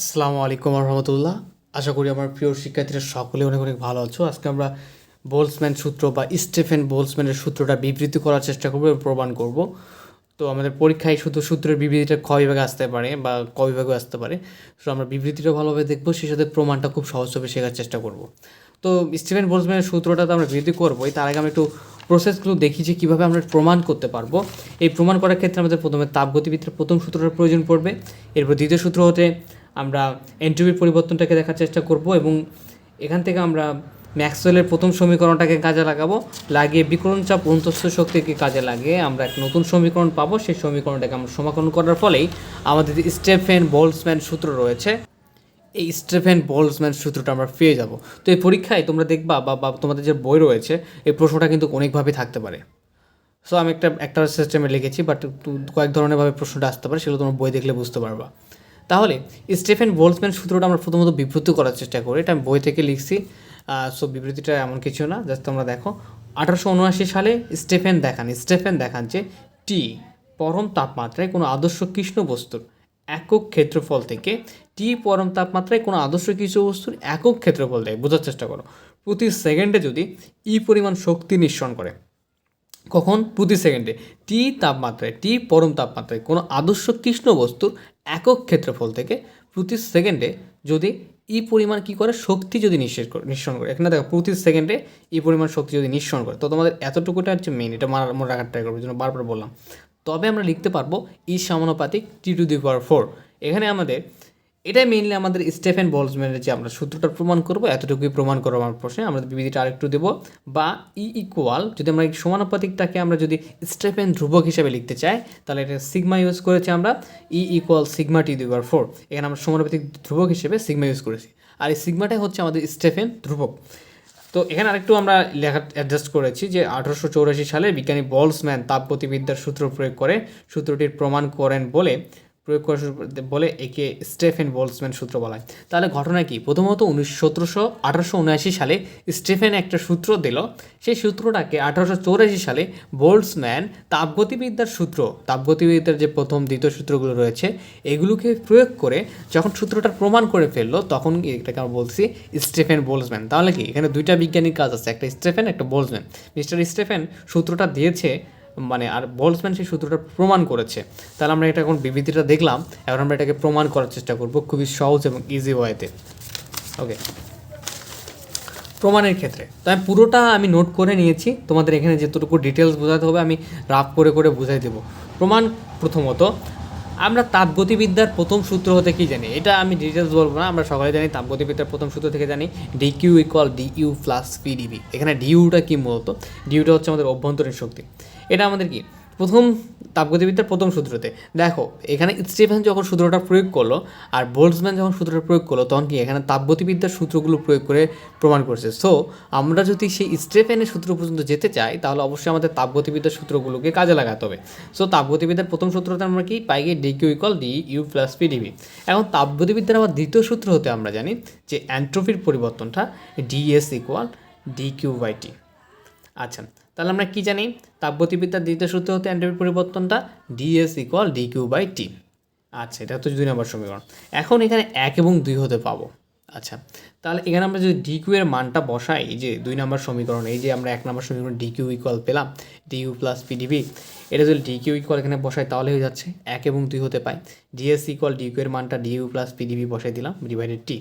আসসালামু আলাইকুম রহমতুল্লাহ আশা করি আমার প্রিয় শিক্ষার্থীরা সকলে অনেক অনেক ভালো আছো। আজকে আমরা বোলসম্যান সূত্র বা স্টেফেন বোলসম্যানের সূত্রটা বিবৃতি করার চেষ্টা করব প্রমাণ করব। তো আমাদের পরীক্ষায় শুধু সূত্রের বিবৃতিটা ক বিভাগে আসতে পারে বা ক বিভাগে আসতে পারে। তো আমরা বিবৃতিটা ভালোভাবে দেখব, সেই সাথে প্রমাণটা খুব সহজভাবে শেখার চেষ্টা করব। তো স্টিফেন বোলসম্যানের সূত্রটা তো আমরা বিবৃতি করবোই তার আগে আমি একটু প্রসেসগুলো দেখি যে কীভাবে আমরা প্রমাণ করতে পারব। এই প্রমাণ করার ক্ষেত্রে আমাদের প্রথমে তাপগতিবিদ্যার প্রথম সূত্রটার প্রয়োজন পড়বে। এরপর দ্বিতীয় সূত্র হতে আমরা এন্ট্রপির পরিবর্তনটাকে দেখার চেষ্টা করব এবং এখান থেকে আমরা ম্যাক্সওয়েলের প্রথম সমীকরণটাকে কাজে লাগাবো। লাগিয়ে বিকরণ চাপ অন্তঃস্থ শক্তিকে কাজে লাগিয়ে আমরা এক নতুন সমীকরণ পাবো। সেই সমীকরণটাকে আমরা সমাকলন করার ফলেই আমাদের যে স্টেফেন বোলসম্যান সূত্র রয়েছে, এই স্টেফেন বোলসম্যান সূত্রটা আমরা পেয়ে যাব। তো এই পরীক্ষায় তোমরা দেখবা বা তোমাদের যে বই রয়েছে, এই প্রশ্নটা কিন্তু অনেকভাবে থাকতে পারে। সো আমি একটা একটা সিস্টেমে লিখেছি বাট কয়েক ধরনেরভাবে প্রশ্নটা আসতে পারে, সেগুলো তোমার বই দেখলে বুঝতে পারবা। তাহলে স্টেফেন বোলসম্যান সূত্রটা আমরা প্রথমত বিবৃতি করার চেষ্টা করি। এটা আমি বই থেকে লিখছি। সো বিবৃতিটা এমন কিছু না জাস্ট তোমরা দেখো। আঠারোশো উনআশি সালে স্টেফেন দেখান স্টেফেন দেখান যে টি পরম তাপমাত্রায় কোনো আদর্শ কৃষ্ণ বস্তুর একক ক্ষেত্রফল থেকে টি পরম তাপমাত্রায় কোনো আদর্শ কৃষ্ণ বস্তুর একক ক্ষেত্রফল দেয়। বোঝার চেষ্টা করো। প্রতি সেকেন্ডে যদি ই পরিমাণ শক্তি নিঃসরণ করে কখন? প্রতি সেকেন্ডে। টি তাপমাত্রায় টি পরম তাপমাত্রায় কোনো আদর্শ কৃষ্ণ বস্তুর একক ক্ষেত্রফল থেকে প্রতি সেকেন্ডে যদি ই পরিমাণ কী করে? শক্তি যদি নিঃশেষ করে, নিঃসরণ করে। এখানে দেখো, প্রতি সেকেন্ডে ই পরিমাণ শক্তি যদি নিঃসরণ করে, তো তোমাদের এতটুকুটা হচ্ছে মেইন এটা মারা, মনে রাখার ট্রাই করব জন্য বারবার বললাম। তবে আমরা লিখতে পারব ই সমানুপাতিক টি টু দি পাওয়ার ফোর এখানে আমাদের এটাই মেইনলি আমাদের স্টেফেন বলসম্যানের যে আমরা সূত্রটা প্রমাণ করব, এতটুকুই প্রমাণ করব আমার প্রশ্নে। আমরা বিবিধিটা আরেকটু দেবো। বা ই ইকুয়াল যদি আমরা এই সমানুপাতিকটাকে আমরা যদি স্টেফেন ধ্রুবক হিসেবে লিখতে চাই, তাহলে এটা সিগমা ইউজ করেছি আমরা। ই ইকুয়াল সিগমা টি দুইবার ফোর এখানে আমরা সমানুপাতিক ধ্রুবক হিসেবে সিগমা ইউজ করেছি। আর এই সিগমাটাই হচ্ছে আমাদের স্টেফেন ধ্রুবক। তো এখানে আরেকটু আমরা লেখা অ্যাডজাস্ট করেছি যে আঠারোশো চৌরাশি সালে বিজ্ঞানী বলসম্যান তাপগতিবিদ্যার সূত্র প্রয়োগ করে সূত্রটির প্রমাণ করেন বলে প্রয়োগ করা শুরু বলে একে স্টেফেন বোলসম্যান সূত্র বলা হয় তাহলে ঘটনা কি? প্রথমত উনিশ সতেরোশো আঠারোশো সালে স্টেফেন একটা সূত্র দিল। সেই সূত্রটাকে আঠারোশো চৌরাশি সালে বোলসম্যান তাপগতিবিদ্যার সূত্র, তাপগতিবিদ্যার যে প্রথম, দ্বিতীয় সূত্রগুলো রয়েছে, এগুলোকে প্রয়োগ করে যখন সূত্রটা প্রমাণ করে ফেলল, তখন এটাকে আমরা বলছি স্টেফেন বোলসম্যান। তাহলে কি? এখানে দুইটা বিজ্ঞানীর কাজ আছে, একটা স্টেফেন, একটা বোলসম্যান। মিস্টার স্টেফেন সূত্রটা দিয়েছে মানে আর বলসম্যান সেই সূত্রটা প্রমাণ করেছে। তাহলে আমরা এটা এখন বিবৃতিটা দেখলাম, এখন আমরা এটাকে প্রমাণ করার চেষ্টা করব খুবই সহজ এবং ইজি ওয়েতে ওকে প্রমাণের ক্ষেত্রে। তো আমি পুরোটা আমি নোট করে নিয়েছি, তোমাদের এখানে যতটুকু ডিটেলস বোঝাতে হবে আমি রাফ করে করে বুঝাই দেবো। প্রমাণ প্রথমত, আমরা তাপগতিবিদ্যার প্রথম সূত্র হতে কি জানি? এটা আমি ডিটেলস বলব না, আমরা সকালে জানি তাপগতিবিদ্যার প্রথম সূত্র থেকে জানি d q equal d u plus pdv এখানে ডিউটা কি মূলত? ডিউটা হচ্ছে আমাদের অভ্যন্তরীণ শক্তি। এটা আমাদের কি? প্রথম তাপগতিবিদ্যার প্রথম সূত্রতে। দেখো, এখানে স্টিফেন যখন সূত্রটা প্রয়োগ করল আর বোলসম্যান যখন সূত্রটা প্রয়োগ করল, তখন কি এখানে তাপগতিবিদ্যার সূত্রগুলো প্রয়োগ করে প্রমাণ করছে। সো আমরা যদি সেই স্টেফেনের সূত্র পর্যন্ত যেতে চাই, তাহলে অবশ্যই আমাদের তাপগতিবিদ্যার সূত্রগুলোকে কাজে লাগাতে হবে। সো তাপগতিবিদ্যার প্রথম সূত্রতে আমরা কি পাই? গিয়ে d q equal d u plus pdv এখন তাপগতিবিদ্যার আবার দ্বিতীয় সূত্র হতে আমরা জানি যে অ্যান্ট্রোফির পরিবর্তনটা ds equal d q by t আচ্ছা তাহলে আমরা কি জানি? তাপগতিবিদ্যার দ্বিতীয় সূত্র হতে অ্যান্ট্রপির পরিবর্তনটা ds equal d q by t আচ্ছা এটা হচ্ছে দুই নম্বর সমীকরণ। এখন এখানে এক এবং দুই হতে পাবো। আচ্ছা তাহলে এখানে আমরা যদি ডি কিউ এর মানটা বসাই, এই যে দুই নম্বর সমীকরণ, এই যে আমরা এক নম্বর সমীকরণ ডি কিউ ইকুয়াল পেলাম ডি ইউ প্লাস পিডিবি এটা যদি ডি কিউ ইকুয়াল এখানে বসাই, তাহলে হয়ে যাচ্ছে এক এবং দুই হতে পাই। ডিএস ইকুয়াল ডি কিউ এর মানটা ডি ইউ প্লাস পিডিবি বসাই দিলাম ডিভাইডেড টি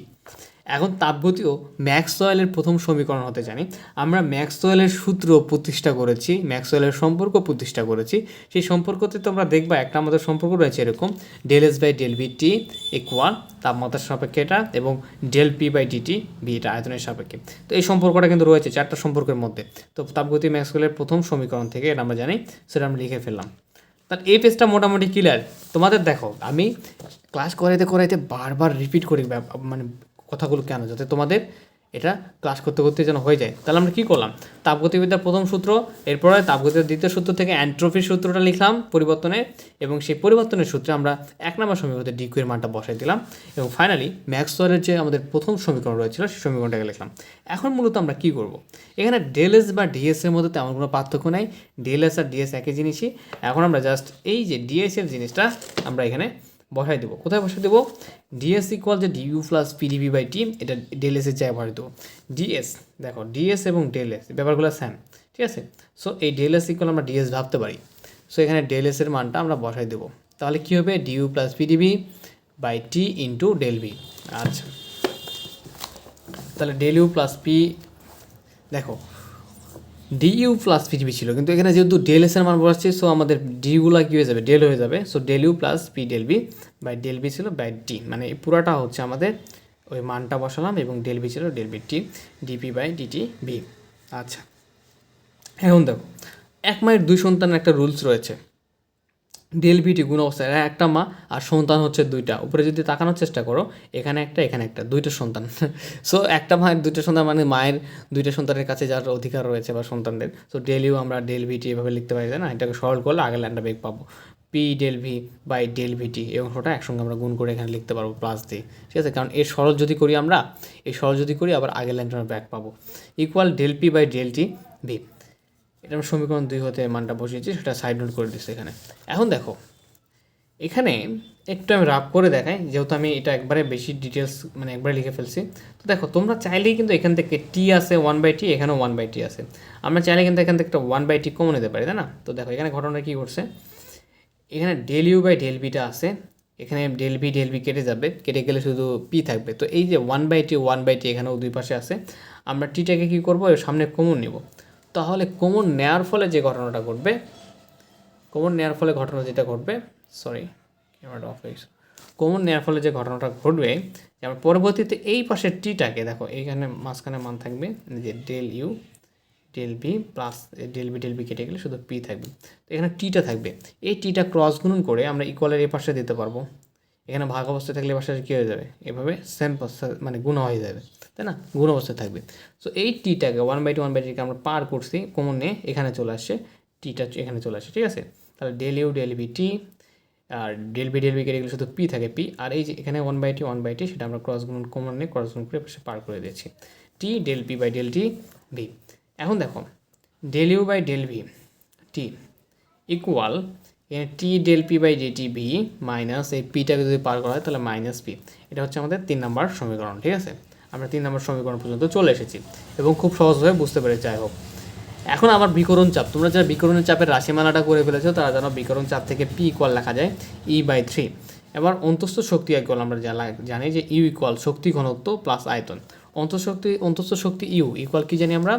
এখন তাপগতিও ম্যাক্সওয়েলের প্রথম সমীকরণ হতে জানি। আমরা ম্যাক্সওয়েলের সূত্র প্রতিষ্ঠা করেছি, ম্যাক্সওয়েলের সম্পর্ক প্রতিষ্ঠা করেছি। সেই সম্পর্কতে তোমরা দেখবা একটা আমাদের সম্পর্ক রয়েছে এরকম del s by del v t equal তাপমাত্রার সাপেক্ষে এটা এবং del p by dt v এটা আয়তনের সাপেক্ষে। তো এই সম্পর্কটা কিন্তু রয়েছে চারটা সম্পর্কের মধ্যে। তো তাপগতি ম্যাক্সওয়েলের প্রথম সমীকরণ থেকে এটা আমরা জানি, সেটা আমরা লিখে ফেললাম। তার এই পেজটা মোটামুটি ক্লিয়ার তোমাদের দেখো, আমি ক্লাস করাইতে করাইতে বারবার রিপিট করি মানে কথাগুলো কেন? যাতে তোমাদের এটা ক্লাস করতে করতে যেন হয়ে যায়। তাহলে আমরা কী করলাম? তাপগতিবিদ্যার প্রথম সূত্র, এরপরে তাপগতিবিদ্যার দ্বিতীয় সূত্র থেকে অ্যান্ট্রোফির সূত্রটা লিখলাম পরিবর্তনের, এবং সেই পরিবর্তনের সূত্রে আমরা এক নম্বর সমীকরণে ডিকুয়ের মানটা বসাই দিলাম, এবং ফাইনালি ম্যাক্সওয়ারের যে আমাদের প্রথম সমীকরণ রয়েছিল, সেই সমীকরণটাকে লিখলাম। এখন মূলত আমরা কী করব? এখানে ডেলএস বা ডিএস এর মধ্যে তেমন কোনো পার্থক্য নেই। ডিএলএস আর ডিএস একই জিনিসই। এখন আমরা জাস্ট এই যে ডিএস এর জিনিসটা আমরা এখানে বসাই দেবো। কোথায় বসাই দেবো? ডিএস ইকুয়াল যে du plus pdv by t এটা ডেল এসের জায়গায় বসাই দেবো। ডিএস দেখো ডিএস এবং ডেল এস ব্যাপারগুলো স্যাম ঠিক আছে? সো এই ডেল এস ইকুয়াল আমরা ডিএস ভাবতে পারি। সো এখানে ডেল এসের মানটা আমরা বসাই দেবো। তাহলে কী হবে? DU plus PDB by T into del B আচ্ছা। তাহলে ডেল ইউ প্লাস পি দেখো ডিইউ প্লাস পিডিবি ছিল, কিন্তু এখানে যেহেতু ডেল এস এর মান বসাচ্ছি সো আমাদের ডিগুলা কী হয়ে যাবে? ডেল হয়ে যাবে। So del u plus p del v by del v ছিল বাই ডি মানে পুরাটা হচ্ছে আমাদের ওই মানটা বসালাম এবং ডেল বি ছিল del v t dp by dt v আচ্ছা এখন দেখো, এক মায়ের দুই সন্তানের একটা রুলস রয়েছে। ডেল বিটি গুণ অবস্থায় একটা মা আর সন্তান হচ্ছে দুইটা। উপরে যদি তাকানোর চেষ্টা করো, এখানে একটা এখানে একটা, দুইটা সন্তান। সো একটা মায়ের দুইটা সন্তান মানে মায়ের দুইটা সন্তানের কাছে যার অধিকার রয়েছে বা সন্তানদের। সো ডেলিও আমরা ডেল ভিটি এভাবে লিখতে পারি না? এটাকে সরল করলে আগের লাইনটা বেগ পাবো। P del v by del vt এই অংশটা একসঙ্গে আমরা গুণ করে এখানে লিখতে পারব প্লাস দিয়ে ঠিক আছে? কারণ এর সরল যদি করি আমরা, এই সরল যদি করি আবার আগের লাইনটা আমরা ব্যাক পাবো। Equal del p by del t v এটা আমরা সমীকরণ দুই হতে মানটা বসিয়েছি, সেটা সাইড নোট করে দিচ্ছি এখানে। এখন দেখো, এখানে একটু আমি রাফ করে দেখাই, যেহেতু আমি এটা একবারে বেশি ডিটেলস মানে একবারে লিখে ফেলছি। তো দেখো, তোমরা চাইলেই কিন্তু এখান থেকে টি আছে ওয়ান বাই টি এখানেও ওয়ান বাই টি আছে। আমরা চাইলে কিন্তু এখান থেকে একটা ওয়ান বাই টি কমে নিতে পারি, তাই না? তো দেখো, এখানে ঘটনা কী করছে এখানে ডেল ইউ বাই ডেল বিটা আছে, এখানে ডেল বি ডেল বি কেটে যাবে, কেটে গেলে শুধু পি থাকবে। তো এই যে one by t one by t এখানেও দুই পাশে আছে। আমরা টিটাকে কী করব? সামনে কমন নেব। তাহলে কোমর নেওয়ার ফলে যে ঘটনাটা ঘটবে কোমর নেওয়ার ফলে ঘটনা যেটা ঘটবে সরি ক্যামেরাটা অফ হয়েছে কমন নেওয়ার ফলে যে ঘটনাটা ঘটবে আমরা পরবর্তীতে এই পাশের টিটাকে দেখো, এইখানে মাঝখানে মান থাকবে যে del u del v plus del v del v কেটে গেলে শুধু পি থাকবে। তো এখানে টিটা থাকবে। এই টিটা ক্রস গুণন করে আমরা ইকুয়ালের এই পাশে দিতে পারব। এখানে ভাগ অবস্থায় থাকলে পাশে কী হয়ে যাবে? এভাবে সেম মানে গুণ হয়ে যাবে, তাই না? গুণ অবস্থায় থাকবে। সো এই টিটাকে one by two one by টিকে আমরা পার করছি, কমন নিয়ে এখানে চলে আসছে টিটা এখানে চলে আসে ঠিক আছে? তাহলে del u del v t আর ডেল বি ডেল বি কেটে গেলে শুধু পি থাকে পি আর এই যে এখানে one by t one by t সেটা আমরা ক্রস গুণ, কমন নিয়ে ক্রস গুণ করে পাশে পার করে দিয়েছি। T del P by del T V এখন দেখো del U by del V T equal এখানে T del P by D T V minus এই পিটাকে যদি পার করা হয়, তাহলে মাইনাস পি এটা হচ্ছে আমাদের তিন নম্বর সমীকরণ, ঠিক আছে? আমরা তিন নম্বর সমীকরণ পর্যন্ত চলে এসেছি এবং খুব সহজভাবে বুঝতে পেরেছি, যাই হোক। এখন আবার বিকরণ চাপ, তোমরা যারা বিকরণের চাপের রাশিমালাটা করে ফেলেছো, তারা যেন বিকরণ চাপ থেকে পি ইকুয়াল লেখা যায় ই বাই থ্রি এবার অন্তস্থ শক্তি ইকুয়াল আমরা জানি যে ইউ ইকুয়াল শক্তি ঘনত্ব প্লাস আয়তন। অন্তঃশক্তি অন্তস্থ শক্তি ইউ ইকুয়াল কি জানি আমরা?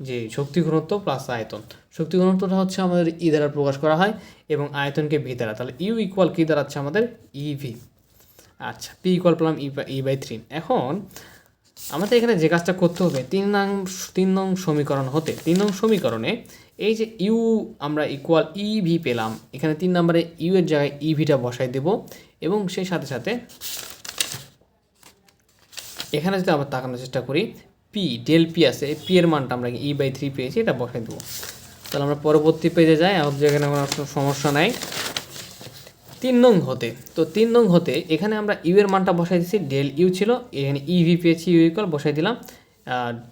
যে শক্তি ঘনত্ব প্লাস আয়তন। শক্তি ঘনত্বটা হচ্ছে আমাদের ই দ্বারা প্রকাশ করা হয় এবং আয়তনকে ভি দ্বারা। তাহলে ইউ ইকুয়াল কি দাঁড়াচ্ছে আমাদের? ইভি আচ্ছা পি ইকুয়াল পেলাম ই ই বাই থ্রি এখন আমাদের এখানে যে কাজটা করতে হবে, তিন নং তিন নং সমীকরণ হতে, তিন নং সমীকরণে এই যে ইউ আমরা ইকুয়াল ইভি পেলাম, এখানে তিন নম্বরে ইউ এর জায়গায় ইভিটা বসাই দেব এবং সেই সাথে সাথে এখানে যদি আবার তাকানোর চেষ্টা করি পি ডেল পি আছে পি এর মানটা আমরা ই বাই থ্রি পেয়েছি, এটা বসাই দেবো। তাহলে আমরা পরবর্তী পেজে যাই, আমাদের যেখানে কোনো সমস্যা নাই। তিন নং হতে, তো তিন নং হতে, এখানে আমরা ইউ এর মানটা বসাই দিচ্ছি ডেল ইউ ছিল, এখানে ইভি পেয়েছি ইউ ইকুয়াল বসাই দিলাম।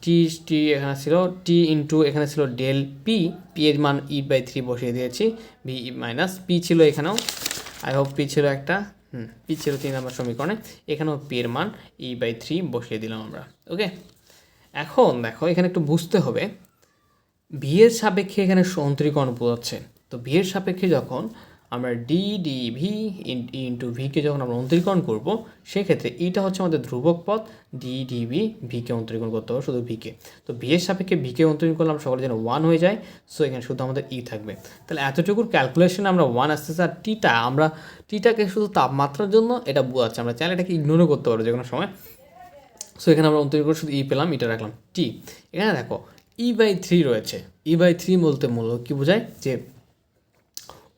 টি টি এখানে ছিল টি ইন্টু এখানে ছিল ডেল পি পি এর মান ই বাই থ্রি বসিয়ে দিয়েছি ভি মাইনাস পি ছিল এখানেও আই হোপ পি ছিল একটা, হুম পি ছিল তিন নম্বর সমীকরণে, এখানেও পি এর মান ই বাই থ্রি বসিয়ে দিলাম আমরা ওকে এখন দেখো, এখানে একটু বুঝতে হবে। বিয়ের সাপেক্ষে এখানে অন্তরীকরণ বোঝাচ্ছে। তো বিয়ের সাপেক্ষে যখন আমরা ডি ডি ভি ইন্টু ভিকে যখন আমরা অন্তরীকরণ করব, সেক্ষেত্রে এইটা হচ্ছে আমাদের ধ্রুবক পদ। ডি ডি ভি ভিকে অন্তরীকরণ করতে হবে শুধু ভিকে তো বিয়ের সাপেক্ষে ভিকে অন্তরীকরণ করলে আমরা সকলে যেন ওয়ান হয়ে যায় সো এখানে শুধু আমাদের ই থাকবে। তাহলে এতটুকুর ক্যালকুলেশনে আমরা ওয়ান আসতেছে, আর টিটা আমরা টিটাকে শুধু তাপমাত্রার জন্য এটা বোঝাচ্ছে। আমরা চাইলে এটাকে ইগনোরও করতে পারব যে কোনো সময়। সো এখানে আমরা অন্তরীকরণ করে শুধু ই পেলাম এটা রাখলাম টি এখানে দেখো ই বাই থ্রি রয়েছে। ই বাই থ্রি বলতে মূলত কী বোঝায়? যে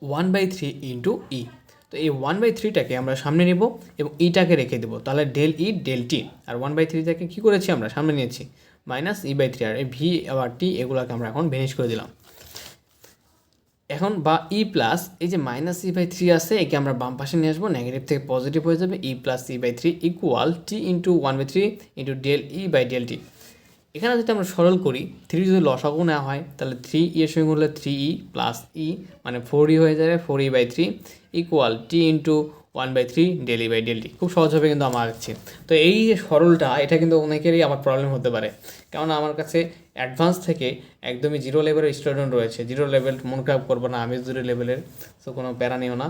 one by three into E তো এই ওয়ান বাই থ্রিটাকে আমরা সামনে নেব এবং ইটাকে রেখে দেবো। তাহলে ডেল ই ডেল টি আর ওয়ান বাই থ্রিটাকে কী করেছি আমরা? সামনে নিয়েছি। মাইনাস ই বাই থ্রি আর এই ভি আবার টি এগুলোকে আমরা এখন ভেনিশ করে দিলাম। এখন বা ই প্লাস এই যে মাইনাস ই বাই থ্রি আছে, একে আমরা বাম পাশে নিয়ে আসব নেগেটিভ থেকে পজিটিভ হয়ে যাবে E plus E by three equal T into one by three into del E by del T এখানে যদি আমরা সরল করি থ্রি যদি লসাগু নেওয়া হয়, তাহলে থ্রি ই এর সঙ্গে করলে থ্রি ই প্লাস ই মানে ফোর ই হয়ে যাবে four E by three equal T into one by three del E by del E খুব সহজভাবে কিন্তু আমার আঁকছি তো এই যে সরলটা, এটা কিন্তু অনেকেরই আমার প্রবলেম হতে পারে। কেননা আমার কাছে অ্যাডভান্স থেকে একদমই জিরো লেভেলের স্টুডেন্ট রয়েছে। জিরো লেভেল মন খারাপ করব না, আমি জিরো লেভেলের তো কোনো প্যারা নিও না।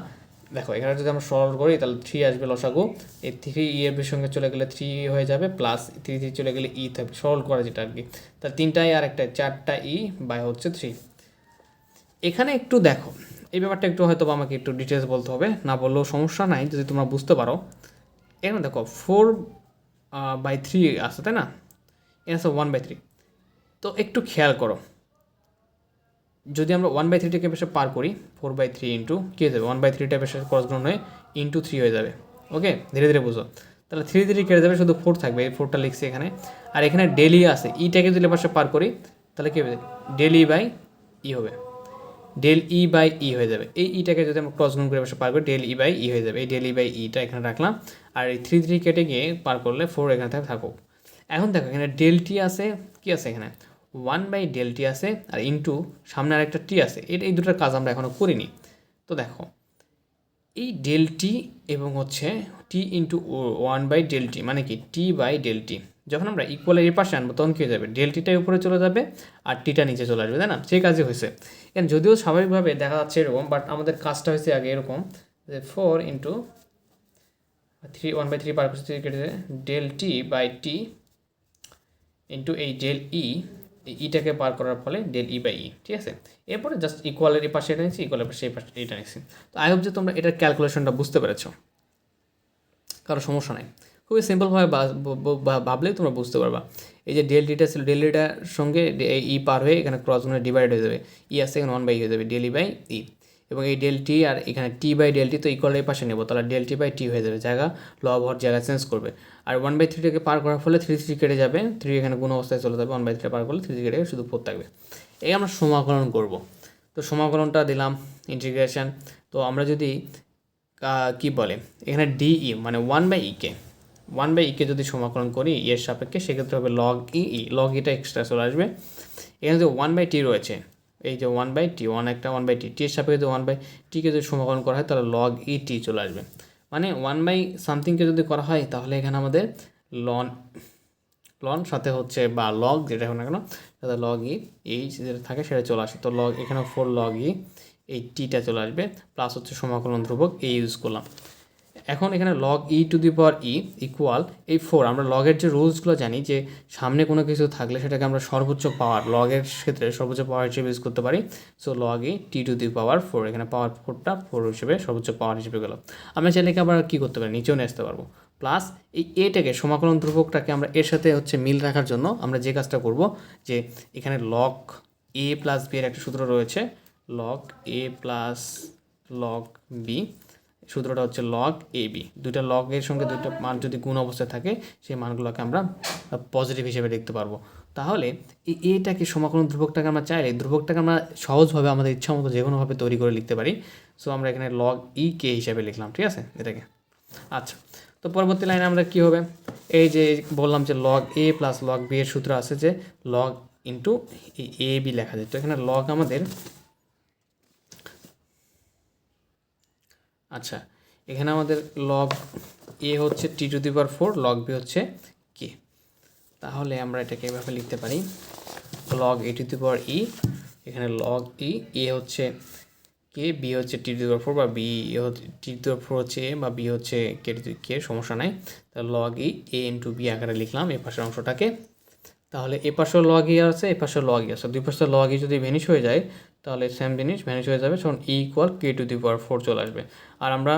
দেখো, এখানে যদি আমরা সরল করি, তাহলে থ্রি আসবে লসাগু। এই থ্রি ই এর সঙ্গে চলে গেলে থ্রি হয়ে যাবে প্লাস থ্রি থ্রি চলে গেলে ই থাকবে। সরল করা যেটা আর কি তাহলে তিনটাই আর একটা, চারটা ই বাই হচ্ছে থ্রি এখানে একটু দেখো। এই ব্যাপারটা একটু হয়তো আমাকে একটু ডিটেলস বলতে হবে। না বললেও সমস্যা নাই, যদি তোমরা বুঝতে পারো। এখানে দেখো ফোর বাই থ্রি আছে, তাই না? এখানে আছে ওয়ান বাই থ্রি তো একটু খেয়াল করো। যদি আমরা ওয়ান বাই থ্রিটাকে পেশে পার করি ফোর বাই থ্রি ইন্টু কী হয়ে যাবে? ওয়ান বাই থ্রিটা পেশে ক্রস গুণ হয়ে ইন্টু থ্রি হয়ে যাবে। ওকে ধীরে ধীরে বুঝো। তাহলে থ্রি থ্রি কেটে যাবে, শুধু ফোর থাকবে, এই ফোরটা লিখছি এখানে। আর এখানে ডেলি আছে ইটাকে যদি পাশে পার করি, তাহলে কী হবে? ডেলি বাই ই হবে। ডেল ই বাই ই হয়ে যাবে। এই ইটাকে যদি আমরা ক্রস গুণ করে পাশে পার করি ডেল ই বাই ই হয়ে যাবে। এই ডেল ই বাই ইটা এখানে রাখলাম। আর এই থ্রি থ্রি কেটে গিয়ে পার করলে ফোর এখানে থেকে থাকুক। এখন দেখো, এখানে ডেল টি আছে। কি আছে এখানে? ওয়ান বাই ডেল টি আছে আর ইন্টু সামনে আরেকটা টি আছে। এটা এই দুটোর কাজ আমরা এখনও করিনি। তো দেখো, এই ডেল টি এবং হচ্ছে T into one by del T মানে কি? টি বাই ডেল টি যখন আমরা ইকুয়ালের এর পাশে আনব, তখন কী হয়ে যাবে? ডেল টিটাই উপরে চলে যাবে আর টিটা নিচে চলে আসবে, তাই না? সেই কাজই হয়েছে। এখানে যদিও স্বাভাবিকভাবে দেখা যাচ্ছে এরকম বাট আমাদের কাজটা হয়েছে আগে এরকম যে four into three one by three পার করছে থ্রি কেটে del T by T into এই ডেল ই ইটাকে পার করার ফলে ডেল ই বাই ই ঠিক আছে? এরপরে জাস্ট ইকুয়ালের এই পাশে এটা নিচ্ছি ইকুয়ালের পাশে এই পাশে এটা নিচ্ছি তো আই হোপ যে তোমরা এটার ক্যালকুলেশনটা বুঝতে পেরেছ। কারও সমস্যা নাই। খুবই সিম্পলভাবে ভাবলে তোমরা বুঝতে পারবা। এই যে ডেল ডিটা ছিল ডেল ডিটার সঙ্গে ই পার হয়ে এখানে ক্রস গুণে ডিভাইড হয়ে যাবে। ই আসছে এখানে ওয়ান বাই হয়ে যাবে ডেলি বাই ই এবং এই ডেল টি আর এখানে টি বাই ডেল টি তো ইকুয়াল এই পাশে নেব, তাহলে ডেল টি বাই টি হয়ে যাবে। জায়গা লব হওয়ার জায়গা চেঞ্জ করবে। আর ওয়ান বাই থ্রিটাকে পার করার ফলে থ্রি থ্রি কেটে যাবে। থ্রি এখানে গুণ অবস্থায় চলে যাবে ওয়ান বাই থ্রি পার করলে থ্রি থ্রি কেটে শুধু ফোর থাকবে। এই আমরা সমাকলন করব। তো সমাকলনটা দিলাম ইন্টিগ্রেশন তো আমরা যদি কি বলে? এখানে ডিই মানে ওয়ান বাই ইকে ওয়ান বাই ইকে যদি সমাকলন করি ই এর সাপেক্ষে সেক্ষেত্রে হবে লগ ই ই লগ ইটা এক্সট্রা চলে আসবে। এখানে যে ওয়ান বাই টি রয়েছে, এই যে ওয়ান বাই টি ওয়ান একটা ওয়ান বাই টি টি এর সাপেক্ষে যদি ওয়ান বাই টিকে যদি সমাকলন করা হয়, তাহলে লগ ই টি চলে আসবে। মানে ওয়ান বাই সামথিংকে যদি করা হয়, তাহলে এখানে আমাদের লন লন সাথে হচ্ছে বা লগ যেটা হোক না কেন, সাথে লগ ই এই যেটা থাকে সেটা চলে আসে। তো লগ এখানে ফোর লগ ই এই টিটা চলে আসবে প্লাস হচ্ছে সমাকলন ধ্রুবক এই ইউজ করলাম। এখন এখানে log E to the power E equal এই ফোর আমরা লগের যে রুলসগুলো জানি যে সামনে কোনো কিছু থাকলে সেটাকে আমরা সর্বোচ্চ পাওয়ার লগের ক্ষেত্রে সর্বোচ্চ পাওয়ার হিসেবে ইউজ করতে পারি। So log E T to the power four এখানে পাওয়ার ফোরটা ফোর হিসেবে সর্বোচ্চ পাওয়ার হিসেবে গেল। আমরা চাইলে আবার কী করতে পারি? নিচেও নিয়ে আসতে পারব। প্লাস এই এটাকে সমাকলন ধ্রুবকটাকে আমরা এর সাথে হচ্ছে মিল রাখার জন্য আমরা যে কাজটা করব যে এখানে লগ এ প্লাস বি এর একটা সূত্র রয়েছে। Log A plus log B সূত্রটা হচ্ছে লগ এ বি দুইটা লগের সঙ্গে দুইটা মান যদি গুণ অবস্থায় থাকে, সেই মানগুলোকে আমরা পজিটিভ হিসেবে দেখতে পারব। তাহলে এই এটাকে সমাকলন ধ্রুবকটাকে আমরা চাইলে, ধ্রুবকটাকে আমরা সহজভাবে আমাদের ইচ্ছা মতো যে কোনোভাবে তৈরি করে লিখতে পারি। সো আমরা এখানে লগ ই কে হিসাবে লিখলাম, ঠিক আছে? এটাকে। আচ্ছা তো পরবর্তী লাইনে আমরা কী হবে? এই যে বললাম যে log A plus log B এর সূত্র আছে যে লগ ইন্টু এ বি লেখা যায়। তো এখানে লগ আমাদের আচ্ছা এখানে আমাদের লগ এ হচ্ছে T to the power four log B হচ্ছে কে তাহলে আমরা এটাকে এভাবে লিখতে পারি log A two the power ই এখানে লগ ই এ হচ্ছে কে বি হচ্ছে টি টু ফোর বা বি এ হচ্ছে টি টু ফোর হচ্ছে এ বা বি হচ্ছে কে টু কে সমস্যা নাই। তাহলে log E A into B আকারে লিখলাম এ পাশের অংশটাকে। তাহলে এ পাশেও লগ ই আছে, এ পাশেও লগ ই আছে। দুই পাশে লগ ই যদি ভ্যানিশ হয়ে যায়, তাহলে সেম জিনিস ভ্যানিশ হয়ে যাবে, তখন E equal K to the power four চলে আসবে। আর আমরা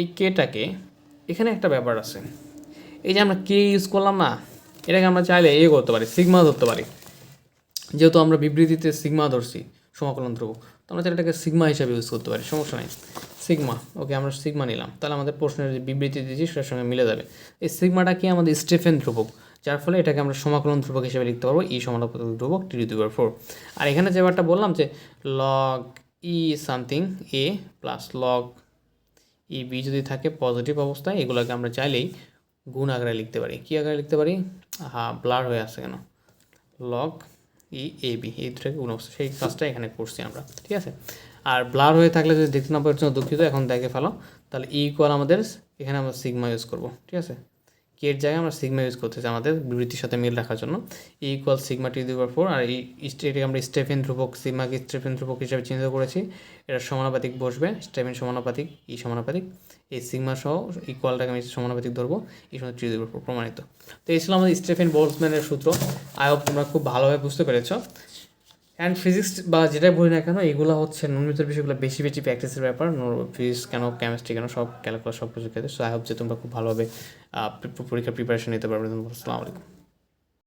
এই কেটাকে এখানে একটা ব্যাপার আছে। এই যে আমরা কে ইউজ করলাম না, এটাকে আমরা চাইলে এ করতে পারি সিগমা ধরতে পারি। যেহেতু আমরা বিবৃতিতে সিগমা ধরছি, সমাকলন ধ্রুবক, তো আমরা চাইলে এটাকে সিগমা হিসাবে ইউজ করতে পারি, সমস্যা নেই। সিগমা ওকে আমরা সিগমা নিলাম। তাহলে আমাদের প্রশ্নের যে বিবৃতি দিয়েছি, সেটার সঙ্গে মিলে যাবে। এই সিগমাটা কি আমাদের স্টেফেন ধ্রুবক? যার ফলে এটাকে আমরা সমাকলন ধ্রুবক হিসেবে লিখতে পারব। ই সমানুপাতিক ধ্রুবক টি টু ফোর আর এখানে যে ব্যাপারটা বললাম যে log E something A plus log E B যদি থাকে পজিটিভ অবস্থায়, এগুলোকে আমরা চাইলেই গুণ আকারে লিখতে পারি। কী আকারে লিখতে পারি? হ্যাঁ ব্লার হয়ে আসছে কেন? লগ ই এ বি এই দুটাকে গুণ অবস্থা। সেই কাজটা এখানে করছি আমরা, ঠিক আছে? আর ব্লার হয়ে থাকলে যদি দেখতে না পাওয়ার জন্য দুঃখিত, এখন দেখে ফেলো। তাহলে ই ইকুয়াল আমাদের, এখানে আমরা সিগমা ইউজ করব, ঠিক আছে? কে এর জায়গায় আমরা সিগমা ইউজ করতেছি আমাদের বিবৃতির সাথে মিল রাখার জন্য। E equal sigma T the four আর এই এটাকে আমরা স্টেফেন ধ্রুবক সিগমাকে স্টেফেন ধ্রুবক হিসাবে চিহ্নিত করেছি। এটা সমানুপাতিক বসবে স্টেফেন সমানুপাতিক ই সমানুপাতিক। এই সিগমা সহ ইকুয়ালটাকে আমি সমানুপাতিক ধরবো এই সময় টি দি ফোর প্রমাণিত। তো এই ছিল আমাদের স্টেফেন বোলসম্যানের সূত্র। আই হোপ তোমরা খুব ভালোভাবে বুঝতে পেরেছ। অ্যান্ড ফিজিক্স বা যেটাই বলি না কেন, এগুলো হচ্ছে নুনমিতর বিষয়গুলো বেশি বেশি প্র্যাকটিসের ব্যাপার। ফিজিক্স কেন কেমিস্ট্রি কেন, সব ক্যালকুলাস সব কিছু ক্ষেত্রে। সো আই হোপ যে তোমরা খুব ভালোভাবে পরীক্ষার প্রিপারেশন নিতে পারবে। আসসালামু আলাইকুম।